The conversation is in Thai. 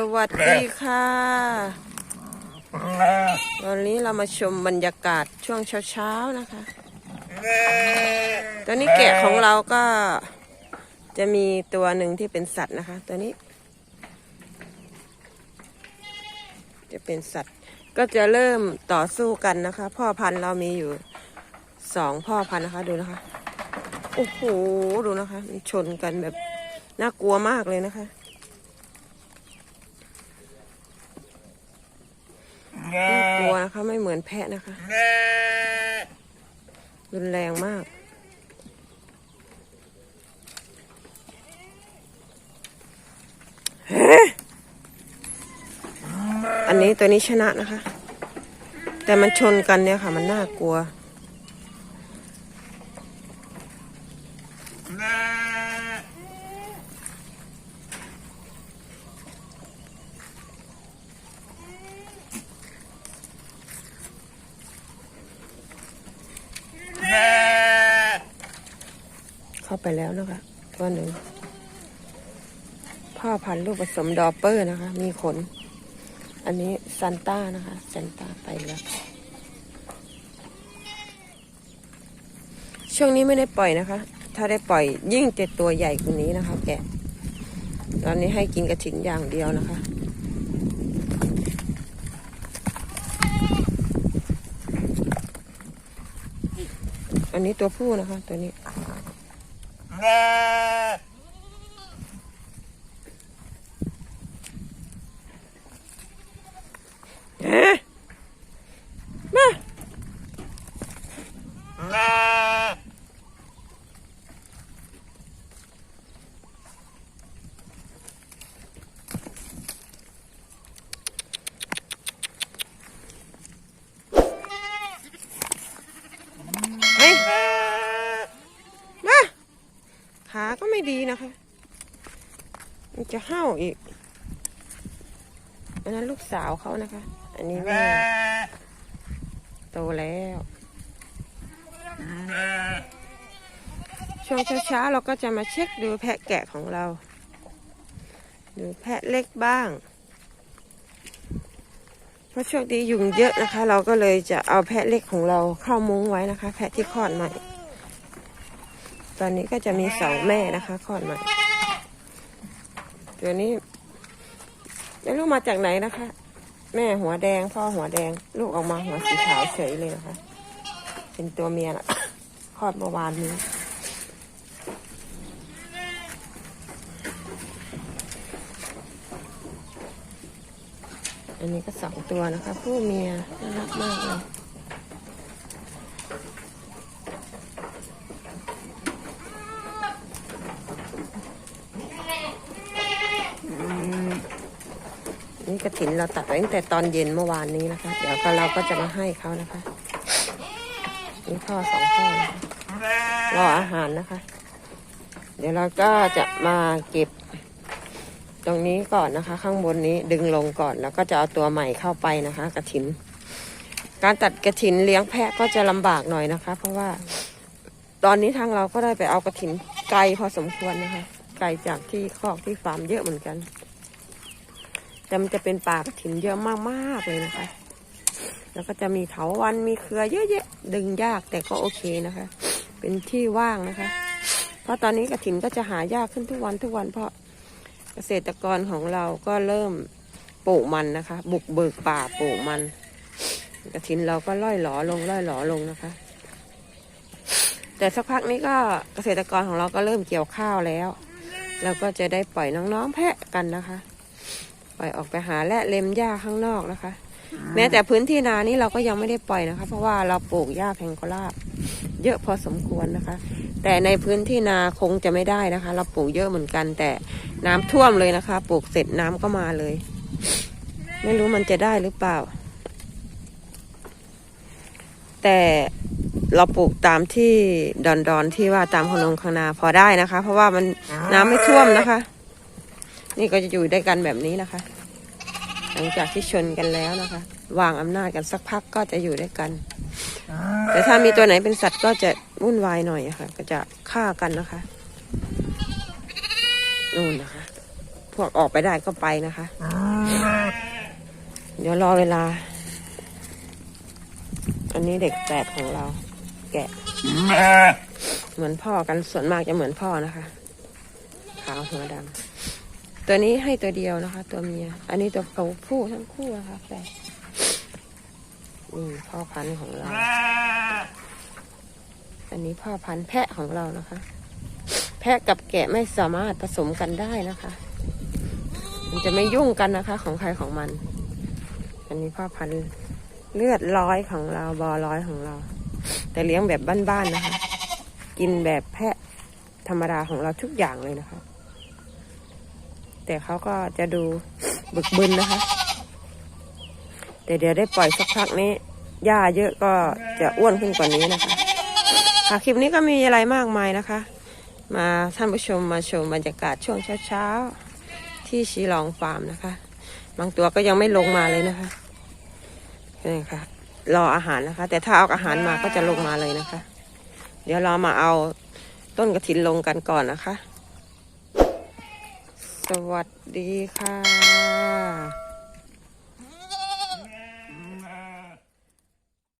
สวัสดีค่ะ วันนี้เรามาชมบรรยากาศช่วงเช้าๆนะคะตัวนี้แกะของเราก็จะมีตัวหนึ่งที่เป็นสัตว์นะคะ ตัวนี้ จะเป็นสัตว์ ก็จะเริ่มต่อสู้กันนะคะ พ่อพันธุ์เรามีอยู่สองพ่อพันธุ์นะคะ ดูนะคะ โอ้โห ดูนะคะมันชนกันแบบน่ากลัวมากเลยนะคะ น่ากลัวนะคะ ไม่เหมือนแพะนะคะ รุนแรงมากเฮ้อันนี้ตัวนี้ชนะนะคะ แต่มันชนกันเนี่ยค่ะ มันน่ากลัว เข้าไปแล้วนะคะตัวหนึ่งพ่อพันธุ์ลูกผสมดอปเปอร์นะคะ มีขน อันนี้ซันต้านะคะซันต้าไปแล้ว ช่วงนี้ไม่ได้ปล่อยนะคะ ถ้าได้ปล่อยยิ่งเจะตัวใหญ่กว่านี้นะคะ แกะ ตอนนี้ให้กินกระถิ่นอย่างเดียวนะคะอันนี้ตัวผู้นะคะ ตัวนี้ เอ๊ะมาเฮ้ยมา ขาก็ไม่ดีนะคะ มันจะเห่าอีกอันนั้นลูกสาวเขานะคะ อันนี้แม่โตแล้ว ช่วงเช้าๆเราก็จะมาเช็คดูแพะแกะของเรา ดูแพะเล็กบ้าง เพราะช่วงนี้ยุงเยอะนะคะ เราก็เลยจะเอาแพะเล็กของเราเข้ามุ้งไว้นะคะ แพะที่คลอดใหม่ ตอนนี้ก็จะมีสองแม่นะคะคลอดใหม่ตัวนี้ไม่รู้มาจากไหนนะคะ แม่หัวแดง พ่อหัวแดง ลูกออกมาหัวสีขาวเฉยเลยนะคะ เป็นตัวเมียนะคลอดเมื่อวานนี้อันนี้ก็สองตัวนะคะ ผู้เมียน่ารักมากเลย กระถินเราตัดไว้ตั้งแต่ตอนเย็นเมื่อวานนี้นะคะ เดี๋ยวก็เราก็จะมาให้เขานะคะนี่พ่อสองพ่อนะรออาหารนะคะ เดี๋ยวเราก็จะมาเก็บ ตรงนี้ก่อนนะคะ ข้างบนนี้ดึงลงก่อนแล้วก็จะเอาตัวใหม่เข้าไปนะคะ กระถิน การตัดกระถินเลี้ยงแพะก็จะลำบากหน่อยนะคะ เพราะว่า ตอนนี้ทางเราก็ได้ไปเอากระถินไกลพอสมควรนะคะ ไกลจากที่คอกที่ฟาร์มเยอะเหมือนกัน แต่มันจะเป็นป่ากระถินเยอะมากๆเลยนะคะ แล้วก็จะมีเถาวันมีเครือเยอะแยะดึงยากแต่ก็โอเคนะคะ เป็นที่ว่างนะคะ เพราะตอนนี้กระถินก็จะหายากขึ้นทุกวันทุกวันเพราะเกษตรกรของเราก็เริ่มปลูกมันนะคะ บุกเบิกป่าปลูกมันกระถินเราก็ล่อยหลอลงล่อยหลอลงนะคะ แต่สักพักนี้ก็เกษตรกรของเราก็เริ่มเกี่ยวข้าวแล้ว เราก็จะได้ปล่อยน้องๆแพะกันนะคะ ปล่อยออกไปหาและเล็มหญ้าข้างนอกนะคะ แม้แต่พื้นที่นานี้เราก็ยังไม่ได้ปล่อยนะคะ เพราะว่าเราปลูกหญ้าแพงโกลาบเยอะพอสมควรนะคะ แต่ในพื้นที่นาคงจะไม่ได้นะคะ เราปลูกเยอะเหมือนกัน แต่น้ำท่วมเลยนะคะ ปลูกเสร็จน้ำก็มาเลย ไม่รู้มันจะได้หรือเปล่า แต่เราปลูกตามที่ดอนดอนๆที่ว่าตามขนงคางนาพอได้นะคะ เพราะว่ามันน้ำไม่ท่วมนะคะ นี่ก็จะอยู่ด้วยกันแบบนี้นะคะ หลังจากที่ชนกันแล้วนะคะ วางอำนาจกันสักพักก็จะอยู่ด้วยกัน แต่ถ้ามีตัวไหนเป็นสัตว์ก็จะวุ่นวายหน่อยะค่ะ ก็จะฆ่ากันนะคะนู่นนะคะ พวกออกไปได้ก็ไปนะคะ เดี๋ยวรอเวลา อันนี้เด็กแปดของเรา แกะ เหมือนพ่อกันส่วนมากจะเหมือนพ่อนะคะ ขาวหัวดำ ตัวนี้ให้ตัวเดียวนะคะ ตัวเมีย อันนี้ตัวผู้ทั้งคู่นะคะแปดนี่พ่อพันธุ์ของเรา อันนี้พ่อพันธุ์แพะของเรานะคะ แพะกับแกะไม่สามารถผสมกันได้นะคะ มันจะไม่ยุ่งกันนะคะ ของใครของมัน อันนี้พ่อพันธุ์เลือดร้อยของเราบอร้อยของเรา แต่เลี้ยงแบบบ้านๆนะคะ กินแบบแพะธรรมดาของเราทุกอย่างเลยนะคะ แต่เขาก็จะดูบึกบึนนะคะ แต่เดี๋ยวได้ปล่อยสักพักนี้หญ้าเยอะก็จะอ้วนขึ้นกว่านี้นะคะค่ะคลิปนี้ก็มีอะไรมากมายนะคะ มาท่านผู้ชมมาชมบรรยากาศช่วงเช้าๆ ที่ชีลองฟาร์มนะคะ บางตัวก็ยังไม่ลงมาเลยนะคะนี่ค่ะรออาหารนะคะ แต่ถ้าเอาอาหารมาก็จะลงมาเลยนะคะ เดี๋ยวเรามาเอาต้นกระถินลงกันก่อนนะคะ สวัสดีค่ะ